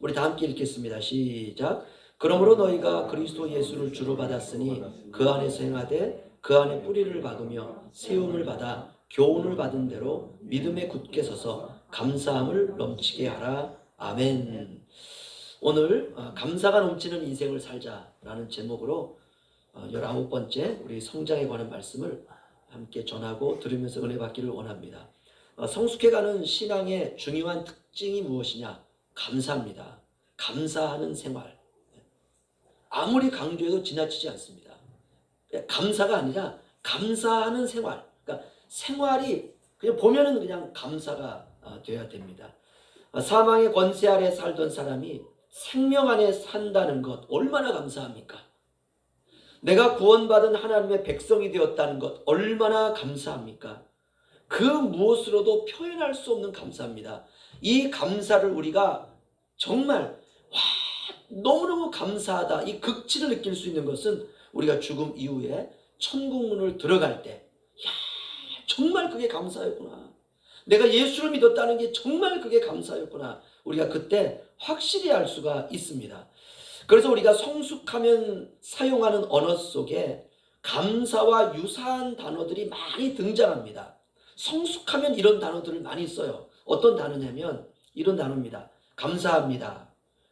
우리 다 함께 읽겠습니다. 시작. 그러므로 너희가 그리스도 예수를 주로 받았으니 그 안에서 행하되 그 안에 뿌리를 박으며 세움을 받아 교훈을 받은 대로 믿음에 굳게 서서 감사함을 넘치게 하라. 아멘. 오늘 어, 감사가 넘치는 인생을 살자라는 제목으로 어, 19번째 우리 성장에 관한 말씀을 함께 전하고 들으면서 은혜 받기를 원합니다. 어, 성숙해가는 신앙의 중요한 특징이 무엇이냐? 감사합니다. 감사하는 생활. 아무리 강조해도 지나치지 않습니다. 감사가 아니라 감사하는 생활. 그러니까 생활이 그냥 보면은 그냥 감사가 어, 돼야 됩니다. 어, 사망의 권세 아래 살던 사람이 생명 안에 산다는 것 얼마나 감사합니까? 내가 구원받은 하나님의 백성이 되었다는 것 얼마나 감사합니까? 그 무엇으로도 표현할 수 없는 감사입니다. 이 감사를 우리가 정말 와 너무너무 감사하다 이 극치를 느낄 수 있는 것은 우리가 죽음 이후에 천국문을 들어갈 때 야, 정말 그게 감사였구나. 내가 예수를 믿었다는 게 정말 그게 감사였구나. 우리가 그때 확실히 알 수가 있습니다. 그래서 우리가 성숙하면 사용하는 언어 속에 감사와 유사한 단어들이 많이 등장합니다. 성숙하면 이런 단어들을 많이 써요. 어떤 단어냐면 이런 단어입니다. 감사합니다.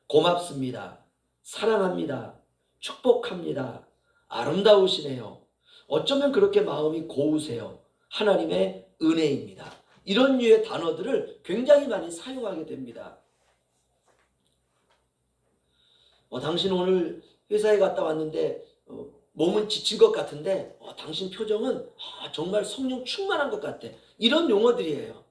고맙습니다. 사랑합니다. 축복합니다. 아름다우시네요. 어쩌면 그렇게 마음이 고우세요. 하나님의 은혜입니다. 이런 류의 단어들을 굉장히 많이 사용하게 됩니다. 어, 당신 오늘 회사에 갔다 왔는데 어, 몸은 지친 것 같은데 어, 당신 표정은 아, 정말 성령 충만한 것 같아. 이런 용어들이에요.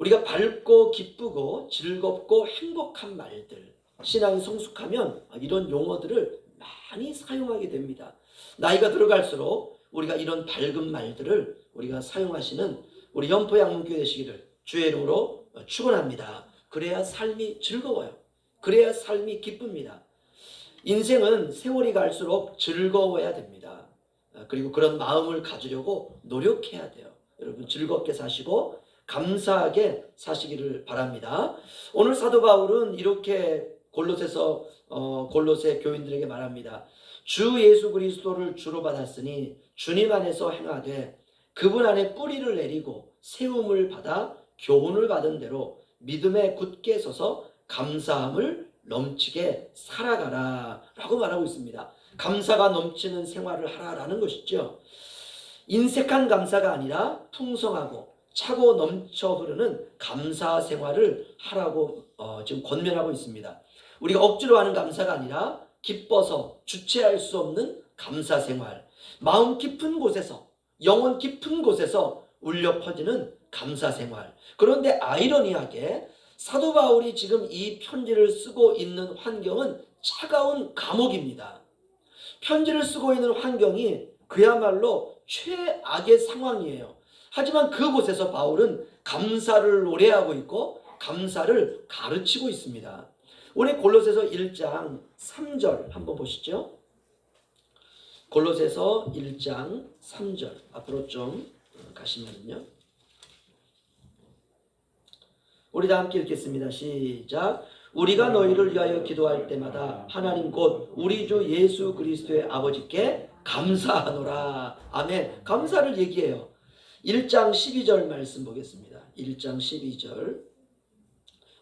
우리가 밝고 기쁘고 즐겁고 행복한 말들 신앙이 성숙하면 이런 용어들을 많이 사용하게 됩니다. 나이가 들어갈수록 우리가 이런 밝은 말들을 우리가 사용하시는 우리 연포 양문교회 되시기를 주의 이름으로 축원합니다. 그래야 삶이 즐거워요. 그래야 삶이 기쁩니다. 인생은 세월이 갈수록 즐거워야 됩니다. 그리고 그런 마음을 가지려고 노력해야 돼요. 여러분 즐겁게 사시고 감사하게 사시기를 바랍니다. 오늘 사도 바울은 이렇게 골로새서 어, 골로새 교인들에게 말합니다. 주 예수 그리스도를 주로 받았으니 주님 안에서 행하되 그분 안에 뿌리를 내리고 세움을 받아 교훈을 받은 대로 믿음에 굳게 서서 감사함을 넘치게 살아가라 라고 말하고 있습니다. 감사가 넘치는 생활을 하라라는 것이죠. 인색한 감사가 아니라 풍성하고 차고 넘쳐 흐르는 감사 생활을 하라고 어, 지금 권면하고 있습니다. 우리가 억지로 하는 감사가 아니라 기뻐서 주체할 수 없는 감사 생활. 마음 깊은 곳에서 영혼 깊은 곳에서 울려 퍼지는 감사 생활. 그런데 아이러니하게 사도 바울이 지금 이 편지를 쓰고 있는 환경은 차가운 감옥입니다. 편지를 쓰고 있는 환경이 그야말로 최악의 상황이에요. 하지만 그곳에서 바울은 감사를 노래하고 있고 감사를 가르치고 있습니다. 우리 골로새서 1장 3절 한번 보시죠. 골로새서 1장 3절 앞으로 좀 가시면요. 우리 다 함께 읽겠습니다. 시작. 우리가 너희를 위하여 기도할 때마다 하나님 곧 우리 주 예수 그리스도의 아버지께 감사하노라. 아멘. 감사를 얘기해요. 1장 12절 말씀 보겠습니다. 1장 12절.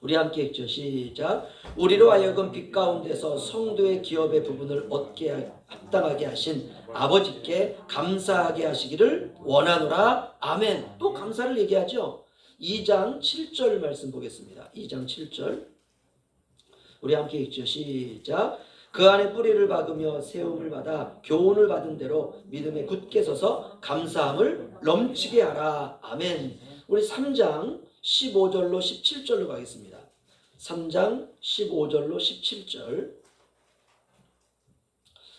우리 함께 읽죠. 시작. 우리로 하여금 빛 가운데서 성도의 기업의 부분을 얻게 합당하게 하신 아버지께 감사하게 하시기를 원하노라. 아멘. 또 감사를 얘기하죠. 2장 7절 말씀 보겠습니다. 2장 7절. 우리 함께 읽죠. 시작. 그 안에 뿌리를 박으며 세움을 받아 교훈을 받은 대로 믿음에 굳게 서서 감사함을 넘치게 하라. 아멘. 우리 3장 15절로 17절로 가겠습니다. 3장 15절로 17절.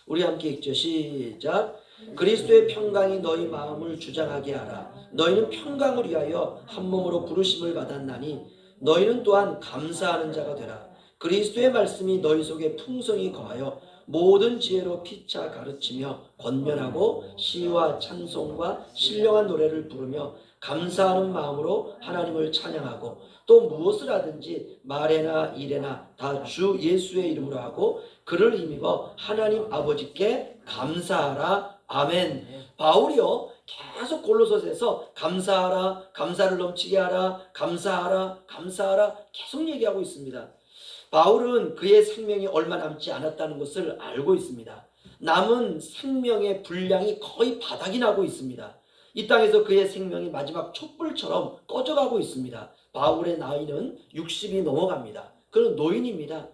우리 함께 읽죠. 시작. 그리스도의 평강이 너희 마음을 주장하게 하라. 너희는 평강을 위하여 한 몸으로 부르심을 받았나니 너희는 또한 감사하는 자가 되라. 그리스도의 말씀이 너희 속에 풍성히 거하여 모든 지혜로 피차 가르치며 권면하고 시와 찬송과 신령한 노래를 부르며 감사하는 마음으로 하나님을 찬양하고 또 무엇을 하든지 말에나 일에나 다 주 예수의 이름으로 하고 그를 힘입어 하나님 아버지께 감사하라 아멘. 바울이요 계속 골로새에서 감사하라 감사를 넘치게 하라 감사하라 감사하라 계속 얘기하고 있습니다. 바울은 그의 생명이 얼마 남지 않았다는 것을 알고 있습니다. 남은 생명의 분량이 거의 바닥이 나고 있습니다. 이 땅에서 그의 생명이 마지막 촛불처럼 꺼져가고 있습니다. 바울의 나이는 60이 넘어갑니다. 그는 노인입니다.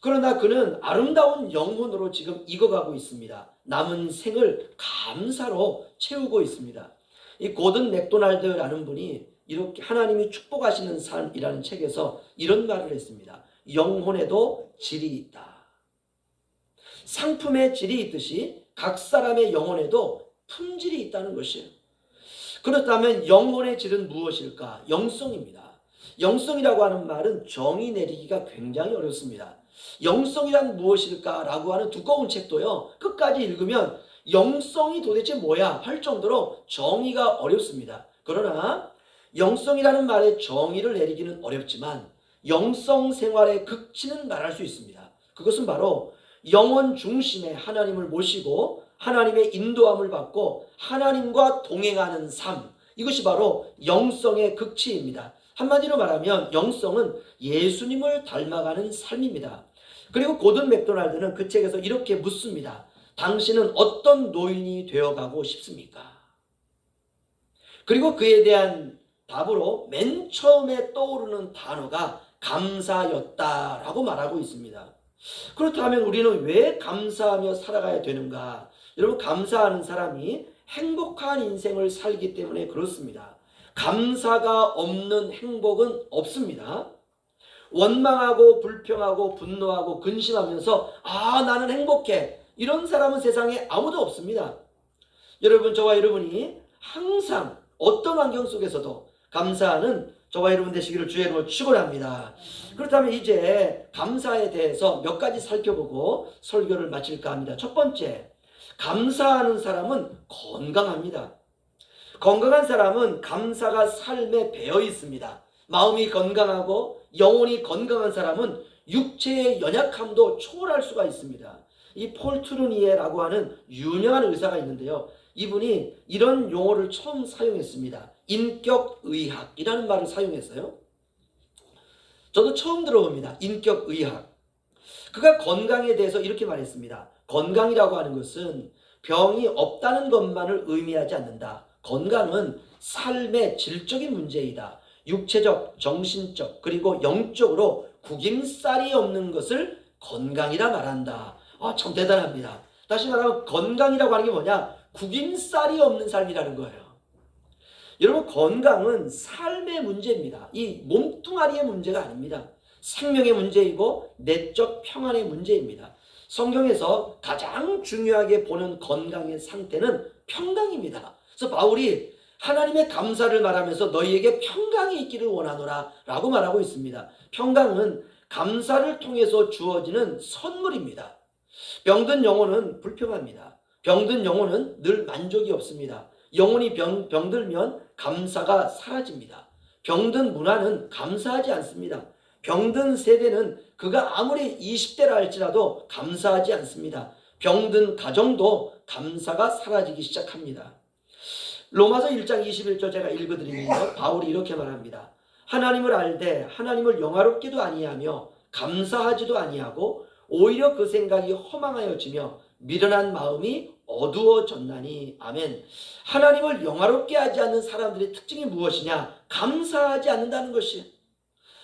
그러나 그는 아름다운 영혼으로 지금 익어가고 있습니다. 남은 생을 감사로 채우고 있습니다. 이 고든 맥도날드라는 분이 이렇게 하나님이 축복하시는 삶이라는 책에서 이런 말을 했습니다. 영혼에도 질이 있다. 상품의 질이 있듯이 각 사람의 영혼에도 품질이 있다는 것이에요. 그렇다면 영혼의 질은 무엇일까? 영성입니다. 영성이라고 하는 말은 정의 내리기가 굉장히 어렵습니다. 영성이란 무엇일까라고 하는 두꺼운 책도요. 끝까지 읽으면 영성이 도대체 뭐야 할 정도로 정의가 어렵습니다. 그러나 영성이라는 말의 정의를 내리기는 어렵지만 영성 생활의 극치는 말할 수 있습니다. 그것은 바로 영원 중심에 하나님을 모시고 하나님의 인도함을 받고 하나님과 동행하는 삶. 이것이 바로 영성의 극치입니다. 한마디로 말하면 영성은 예수님을 닮아가는 삶입니다. 그리고 고든 맥도날드는 그 책에서 이렇게 묻습니다. 당신은 어떤 노인이 되어가고 싶습니까? 그리고 그에 대한 답으로 맨 처음에 떠오르는 단어가 감사였다라고 말하고 있습니다. 그렇다면 우리는 왜 감사하며 살아가야 되는가? 여러분, 감사하는 사람이 행복한 인생을 살기 때문에 그렇습니다. 감사가 없는 행복은 없습니다. 원망하고 불평하고 분노하고 근심하면서 아 나는 행복해 이런 사람은 세상에 아무도 없습니다. 여러분 저와 여러분이 항상 어떤 환경 속에서도 감사하는 저와 여러분 되시기를 주의 이름으로 축원합니다. 그렇다면 이제 감사에 대해서 몇 가지 살펴보고 설교를 마칠까 합니다. 첫 번째, 감사하는 사람은 건강합니다. 건강한 사람은 감사가 삶에 배어 있습니다. 마음이 건강하고 영혼이 건강한 사람은 육체의 연약함도 초월할 수가 있습니다. 이 폴트루니에라고 하는 유명한 의사가 있는데요. 이분이 이런 용어를 처음 사용했습니다. 인격의학이라는 말을 사용했어요. 저도 처음 들어봅니다. 인격의학. 그가 건강에 대해서 이렇게 말했습니다. 건강이라고 하는 것은 병이 없다는 것만을 의미하지 않는다. 건강은 삶의 질적인 문제이다. 육체적, 정신적, 그리고 영적으로 구김살이 없는 것을 건강이라 말한다. 아, 참 대단합니다. 다시 말하면 건강이라고 하는 게 뭐냐? 구김살이 없는 삶이라는 거예요. 여러분, 건강은 삶의 문제입니다. 이 몸뚱아리의 문제가 아닙니다. 생명의 문제이고 내적 평안의 문제입니다. 성경에서 가장 중요하게 보는 건강의 상태는 평강입니다. 그래서 바울이 하나님의 감사를 말하면서 너희에게 평강이 있기를 원하노라 라고 말하고 있습니다. 평강은 감사를 통해서 주어지는 선물입니다. 병든 영혼은 불평합니다. 병든 영혼은 늘 만족이 없습니다. 영혼이 병, 병들면 감사가 사라집니다. 병든 문화는 감사하지 않습니다. 병든 세대는 그가 아무리 20대라 할지라도 감사하지 않습니다. 병든 가정도 감사가 사라지기 시작합니다. 로마서 1장 21절 제가 읽어드리면요. 바울이 이렇게 말합니다. 하나님을 알되 하나님을 영화롭게도 아니하며 감사하지도 아니하고 오히려 그 생각이 허망하여지며 미련한 마음이 어두워졌나니 아멘. 하나님을 영화롭게 하지 않는 사람들의 특징이 무엇이냐? 감사하지 않는다는 것이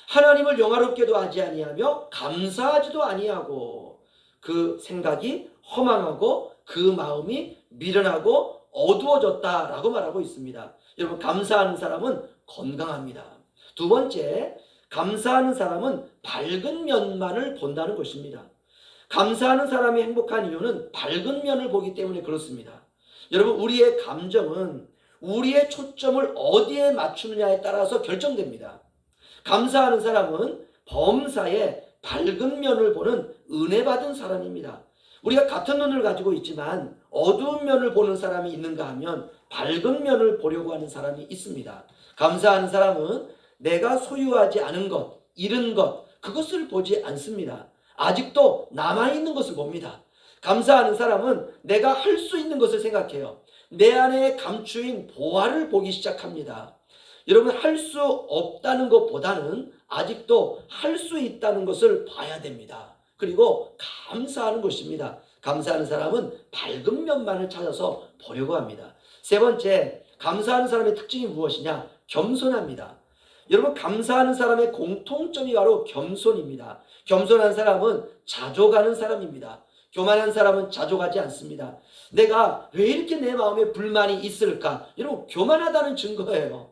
하나님을 영화롭게도 하지 아니하며 감사하지도 아니하고 그 생각이 허망하고 그 마음이 미련하고 어두워졌다라고 말하고 있습니다. 여러분 감사하는 사람은 건강합니다. 두 번째 감사하는 사람은 밝은 면만을 본다는 것입니다. 감사하는 사람이 행복한 이유는 밝은 면을 보기 때문에 그렇습니다. 여러분 우리의 감정은 우리의 초점을 어디에 맞추느냐에 따라서 결정됩니다. 감사하는 사람은 범사에 밝은 면을 보는 은혜 받은 사람입니다. 우리가 같은 눈을 가지고 있지만 어두운 면을 보는 사람이 있는가 하면 밝은 면을 보려고 하는 사람이 있습니다. 감사하는 사람은 내가 소유하지 않은 것, 잃은 것, 그것을 보지 않습니다. 아직도 남아있는 것을 봅니다. 감사하는 사람은 내가 할 수 있는 것을 생각해요. 내 안에 감추인 보화를 보기 시작합니다. 여러분, 할 수 없다는 것보다는 아직도 할 수 있다는 것을 봐야 됩니다. 그리고 감사하는 것입니다. 감사하는 사람은 밝은 면만을 찾아서 보려고 합니다. 세 번째, 감사하는 사람의 특징이 무엇이냐? 겸손합니다. 여러분, 감사하는 사람의 공통점이 바로 겸손입니다. 겸손한 사람은 자족하는 사람입니다. 교만한 사람은 자족하지 않습니다. 내가 왜 이렇게 내 마음에 불만이 있을까? 여러분, 교만하다는 증거예요.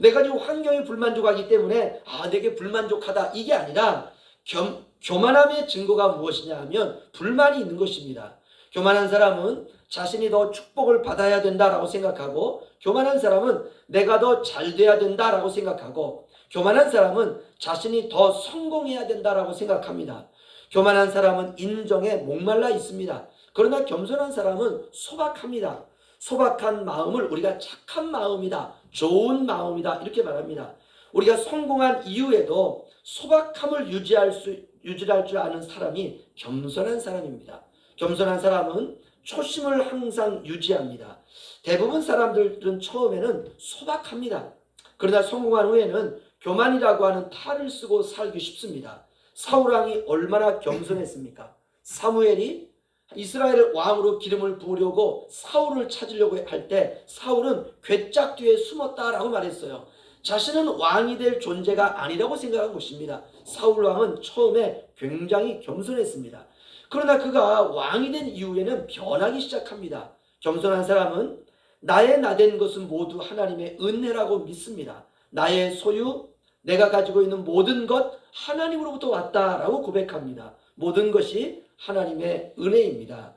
내가 지금 환경에 불만족하기 때문에 아, 내게 불만족하다. 이게 아니라 겸, 교만함의 증거가 무엇이냐 하면 불만이 있는 것입니다. 교만한 사람은 자신이 더 축복을 받아야 된다라고 생각하고 교만한 사람은 내가 더 잘 돼야 된다라고 생각하고 교만한 사람은 자신이 더 성공해야 된다라고 생각합니다. 교만한 사람은 인정에 목말라 있습니다. 그러나 겸손한 사람은 소박합니다. 소박한 마음을 우리가 착한 마음이다, 좋은 마음이다 이렇게 말합니다. 우리가 성공한 이후에도 소박함을 유지할 수 유지할 줄 아는 사람이 겸손한 사람입니다. 겸손한 사람은 초심을 항상 유지합니다. 대부분 사람들은 처음에는 소박합니다. 그러나 성공한 후에는 교만이라고 하는 탈을 쓰고 살기 쉽습니다. 사울왕이 얼마나 겸손했습니까? 사무엘이 이스라엘 왕으로 기름을 부으려고 사울을 찾으려고 할 때 사울은 괴짝 뒤에 숨었다라고 말했어요. 자신은 왕이 될 존재가 아니라고 생각한 것입니다. 사울 왕은 처음에 굉장히 겸손했습니다. 그러나 그가 왕이 된 이후에는 변하기 시작합니다. 겸손한 사람은 나의 나된 것은 모두 하나님의 은혜라고 믿습니다. 나의 소유, 내가 가지고 있는 모든 것 하나님으로부터 왔다라고 고백합니다. 모든 것이 하나님의 은혜입니다.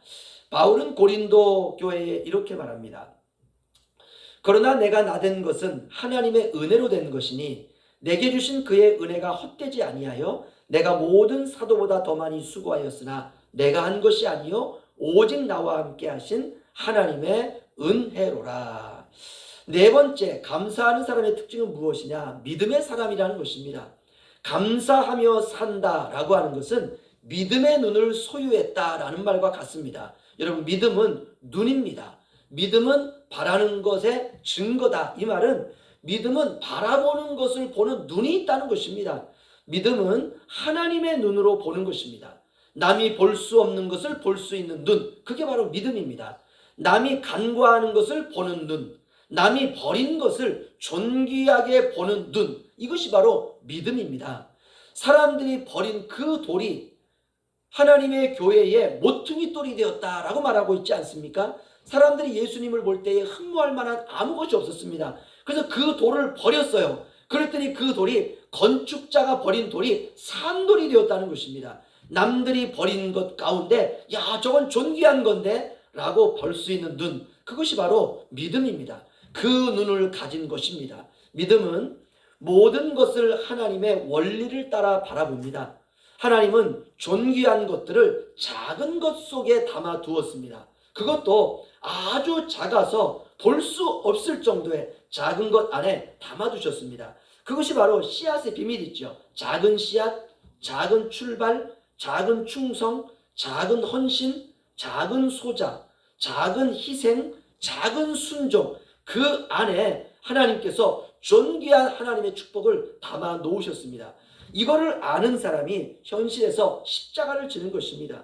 바울은 고린도 교회에 이렇게 말합니다. 그러나 내가 나된 것은 하나님의 은혜로 된 것이니 내게 주신 그의 은혜가 헛되지 아니하여 내가 모든 사도보다 더 많이 수고하였으나 내가 한 것이 아니요 오직 나와 함께 하신 하나님의 은혜로라. 네 번째 감사하는 사람의 특징은 무엇이냐? 믿음의 사람이라는 것입니다. 감사하며 산다라고 하는 것은 믿음의 눈을 소유했다라는 말과 같습니다. 여러분 믿음은 눈입니다. 믿음은 바라는 것의 증거다. 이 말은 믿음은 바라보는 것을 보는 눈이 있다는 것입니다. 믿음은 하나님의 눈으로 보는 것입니다. 남이 볼 수 없는 것을 볼 수 있는 눈. 그게 바로 믿음입니다. 남이 간과하는 것을 보는 눈. 남이 버린 것을 존귀하게 보는 눈. 이것이 바로 믿음입니다. 사람들이 버린 그 돌이 하나님의 교회의 모퉁이 돌이 되었다라고 말하고 있지 않습니까? 사람들이 예수님을 볼 때에 흠모할 만한 아무것이 없었습니다. 그래서 그 돌을 버렸어요. 그랬더니 그 돌이 건축자가 버린 돌이 산돌이 되었다는 것입니다. 남들이 버린 것 가운데 야 저건 존귀한 건데 라고 볼수 있는 눈 그것이 바로 믿음입니다. 그 눈을 가진 것입니다. 믿음은 모든 것을 하나님의 원리를 따라 바라봅니다. 하나님은 존귀한 것들을 작은 것 속에 담아 두었습니다. 그것도 아주 작아서 볼 수 없을 정도의 작은 것 안에 담아 두셨습니다. 그것이 바로 씨앗의 비밀이죠. 작은 씨앗, 작은 출발, 작은 충성, 작은 헌신, 작은 소자, 작은 희생, 작은 순종, 그 안에 하나님께서 존귀한 하나님의 축복을 담아 놓으셨습니다. 이거를 아는 사람이 현실에서 십자가를 지는 것입니다.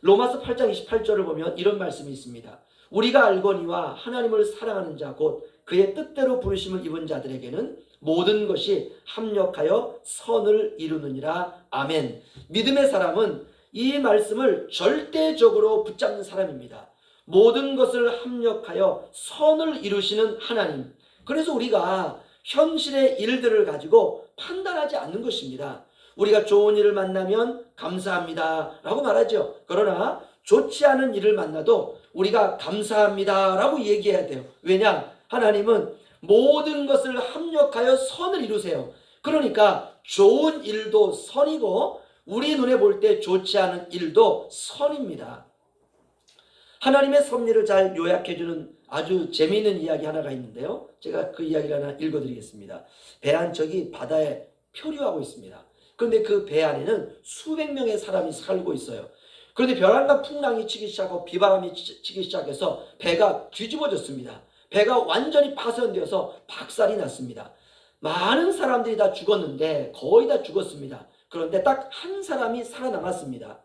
로마서 8장 28절을 보면 이런 말씀이 있습니다. 우리가 알거니와 하나님을 사랑하는 자 곧 그의 뜻대로 부르심을 입은 자들에게는 모든 것이 합력하여 선을 이루느니라. 아멘. 믿음의 사람은 이 말씀을 절대적으로 붙잡는 사람입니다. 모든 것을 합력하여 선을 이루시는 하나님. 그래서 우리가 현실의 일들을 가지고 판단하지 않는 것입니다. 우리가 좋은 일을 만나면 감사합니다. 라고 말하죠. 그러나 좋지 않은 일을 만나도 우리가 감사합니다. 라고 얘기해야 돼요. 왜냐? 하나님은 모든 것을 합력하여 선을 이루세요. 그러니까 좋은 일도 선이고 우리 눈에 볼 때 좋지 않은 일도 선입니다. 하나님의 섭리를 잘 요약해주는 아주 재미있는 이야기 하나가 있는데요. 제가 그 이야기를 하나 읽어드리겠습니다. 배 한 척이 바다에 표류하고 있습니다. 그런데 그 배 안에는 수백 명의 사람이 살고 있어요. 그런데 벼랑과 풍랑이 치기 시작하고 비바람이 치- 치기 시작해서 배가 뒤집어졌습니다. 배가 완전히 파손되어서 박살이 났습니다. 많은 사람들이 다 죽었는데 거의 다 죽었습니다. 그런데 딱 한 사람이 살아남았습니다.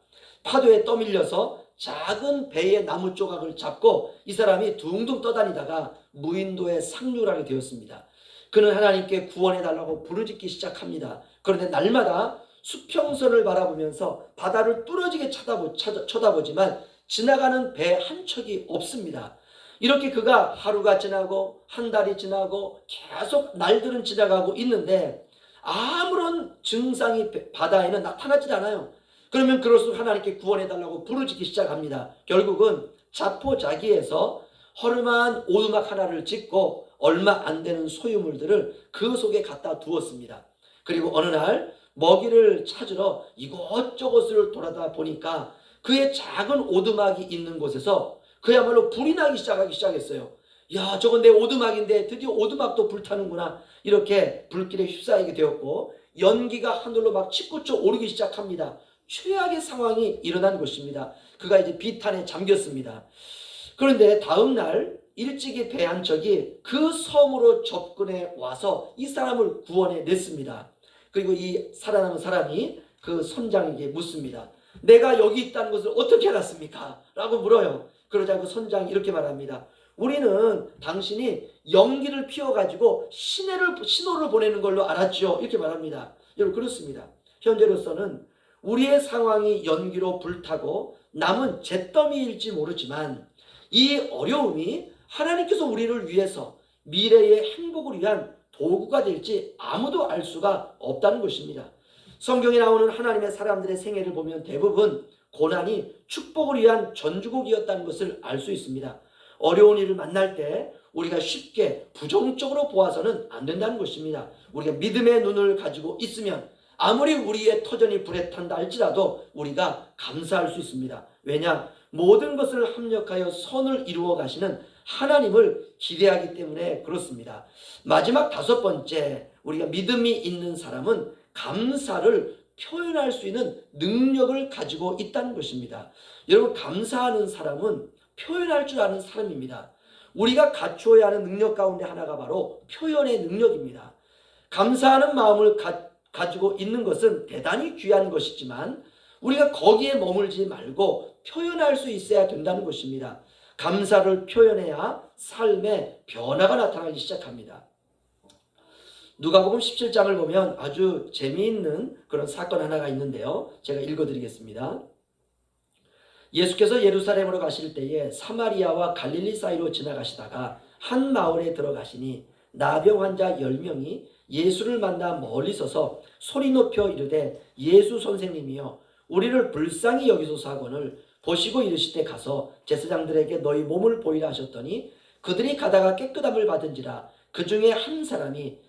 파도에 떠밀려서 작은 배의 나무 조각을 잡고 이 사람이 둥둥 떠다니다가 무인도에 상륙하게 되었습니다. 그는 하나님께 구원해 달라고 부르짖기 시작합니다. 그런데 날마다 수평선을 바라보면서 바다를 뚫어지게 쳐다보, 쳐다- 쳐다보지만 지나가는 배 한 척이 없습니다. 이렇게 그가 하루가 지나고 한 달이 지나고 계속 날들은 지나가고 있는데 아무런 증상이 배- 바다에는 나타나질 않아요. 그러면 그럴수록 하나님께 구원해 달라고 부르짖기 시작합니다. 결국은 자포자기에서 허름한 오두막 하나를 짓고 얼마 안 되는 소유물들을 그 속에 갖다 두었습니다. 그리고 어느 날 먹이를 찾으러 이곳저곳을 돌아다 보니까 그의 작은 오두막이 있는 곳에서 그야말로 불이 나기 시작하기 시작했어요. 야, 저건 내 오두막인데 드디어 오두막도 불타는구나. 이렇게 불길에 휩싸이게 되었고 연기가 하늘로 막 치솟쳐 오르기 시작합니다. 최악의 상황이 일어난 것입니다. 그가 이제 비탄에 잠겼습니다. 그런데 다음 날 일찍이 배한 척이 그 섬으로 접근해 와서 이 사람을 구원해 냈습니다. 그리고 이 살아남은 사람이 그 선장에게 묻습니다. 내가 여기 있다는 것을 어떻게 알았습니까? 라고 물어요. 그러자 그 선장이 이렇게 말합니다. 우리는 당신이 연기를 피워가지고 신호를, 신호를 보내는 걸로 알았죠. 이렇게 말합니다. 여러분, 그렇습니다. 현재로서는 우리의 상황이 연기로 불타고 남은 잿더미일지 모르지만 이 어려움이 하나님께서 우리를 위해서 미래의 행복을 위한 도구가 될지 아무도 알 수가 없다는 것입니다. 성경에 나오는 하나님의 사람들의 생애를 보면 대부분 고난이 축복을 위한 전주곡이었다는 것을 알 수 있습니다. 어려운 일을 만날 때 우리가 쉽게 부정적으로 보아서는 안 된다는 것입니다. 우리가 믿음의 눈을 가지고 있으면 아무리 우리의 터전이 불에 탄다 할지라도 우리가 감사할 수 있습니다. 왜냐? 모든 것을 합력하여 선을 이루어 가시는 하나님을 기대하기 때문에 그렇습니다. 마지막 다섯 번째, 우리가 믿음이 있는 사람은 감사를 표현할 수 있는 능력을 가지고 있다는 것입니다. 여러분, 감사하는 사람은 표현할 줄 아는 사람입니다. 우리가 갖추어야 하는 능력 가운데 하나가 바로 표현의 능력입니다. 감사하는 마음을 가, 가지고 있는 것은 대단히 귀한 것이지만 우리가 거기에 머물지 말고 표현할 수 있어야 된다는 것입니다. 감사를 표현해야 삶의 변화가 나타나기 시작합니다. 누가복음 17장을 보면 아주 재미있는 그런 사건 하나가 있는데요. 제가 읽어드리겠습니다. 예수께서 예루살렘으로 가실 때에 사마리아와 갈릴리 사이로 지나가시다가 한 마을에 들어가시니 나병 환자 10명이 예수를 만나 멀리 서서 소리 높여 이르되 예수 선생님이여 우리를 불쌍히 여기소서 하거늘 보시고 이르시되 가서 제사장들에게 너희 몸을 보이라 하셨더니 그들이 가다가 깨끗함을 받은지라 그 중에 한 사람이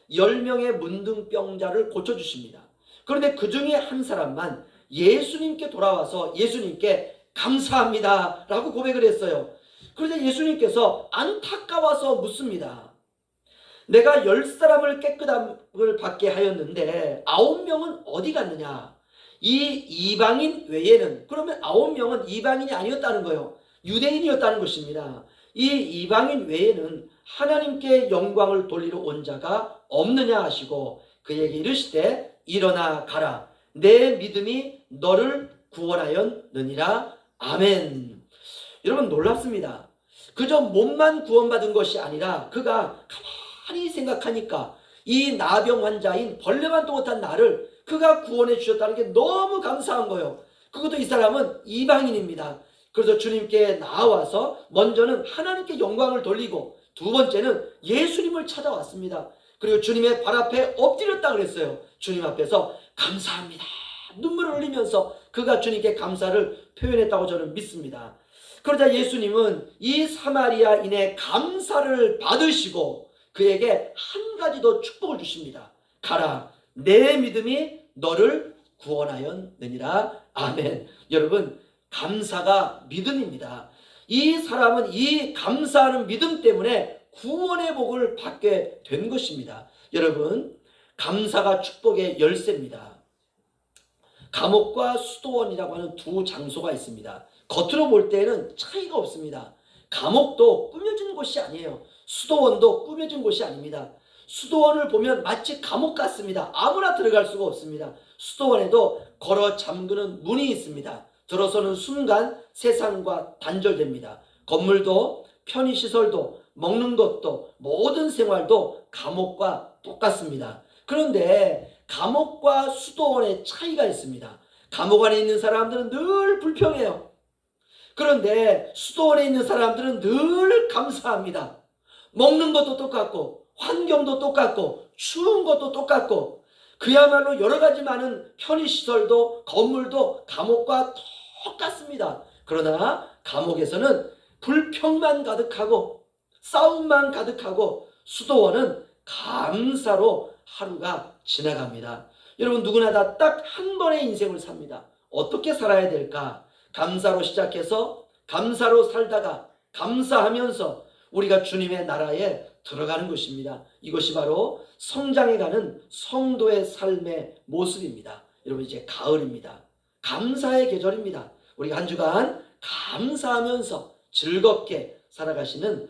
열 명의 문둥병자를 고쳐주십니다 그런데 그 중에 한 사람만 예수님께 돌아와서 예수님께 감사합니다 라고 고백을 했어요 그러자 예수님께서 안타까워서 묻습니다 내가 열 사람을 깨끗함을 받게 하였는데 아홉 명은 어디 갔느냐? 이 이방인 외에는 그러면 아홉 명은 이방인이 아니었다는 거예요. 유대인이었다는 것입니다. 이 이방인 외에는 하나님께 영광을 돌리러 온 자가 없느냐 하시고 그에게 이르시되 일어나 가라. 내 믿음이 너를 구원하였느니라. 아멘. 여러분 놀랍습니다. 그저 몸만 구원받은 것이 아니라 그가 가만히 생각하니까 이 나병 환자인 벌레만도 못한 나를 그가 구원해 주셨다는 게 너무 감사한 거예요. 그것도 이 사람은 이방인입니다. 그래서 주님께 나와서 먼저는 하나님께 영광을 돌리고 두 번째는 예수님을 찾아왔습니다. 그리고 주님의 발 앞에 엎드렸다 그랬어요. 주님 앞에서 감사합니다. 눈물을 흘리면서 그가 주님께 감사를 표현했다고 저는 믿습니다. 그러자 예수님은 이 사마리아인의 감사를 받으시고 그에게 한 가지 더 축복을 주십니다. 가라, 내 믿음이 너를 구원하였느니라. 아멘. 여러분, 감사가 믿음입니다. 이 사람은 이 감사하는 믿음 때문에 구원의 복을 받게 된 것입니다. 여러분, 감사가 축복의 열쇠입니다. 감옥과 수도원이라고 하는 두 장소가 있습니다. 겉으로 볼 때는 차이가 없습니다. 감옥도 꾸며진 곳이 아니에요. 수도원도 꾸며진 곳이 아닙니다. 수도원을 보면 마치 감옥 같습니다. 아무나 들어갈 수가 없습니다. 수도원에도 걸어 잠그는 문이 있습니다. 들어서는 순간 세상과 단절됩니다. 건물도 편의시설도 먹는 것도 모든 생활도 감옥과 똑같습니다. 그런데 감옥과 수도원의 차이가 있습니다. 감옥 안에 있는 사람들은 늘 불평해요. 그런데 수도원에 있는 사람들은 늘 감사합니다. 먹는 것도 똑같고 환경도 똑같고 추운 것도 똑같고 그야말로 여러 가지 많은 편의시설도 건물도 감옥과 똑같습니다. 그러나 감옥에서는 불평만 가득하고 싸움만 가득하고 수도원은 감사로 하루가 지나갑니다. 여러분 누구나 다 딱 한 번의 인생을 삽니다. 어떻게 살아야 될까? 감사로 시작해서 감사로 살다가 감사하면서 우리가 주님의 나라에 들어가는 것입니다. 이것이 바로 성장해가는 성도의 삶의 모습입니다. 여러분 이제 가을입니다. 감사의 계절입니다. 우리가 한 주간 감사하면서 즐겁게 살아가시는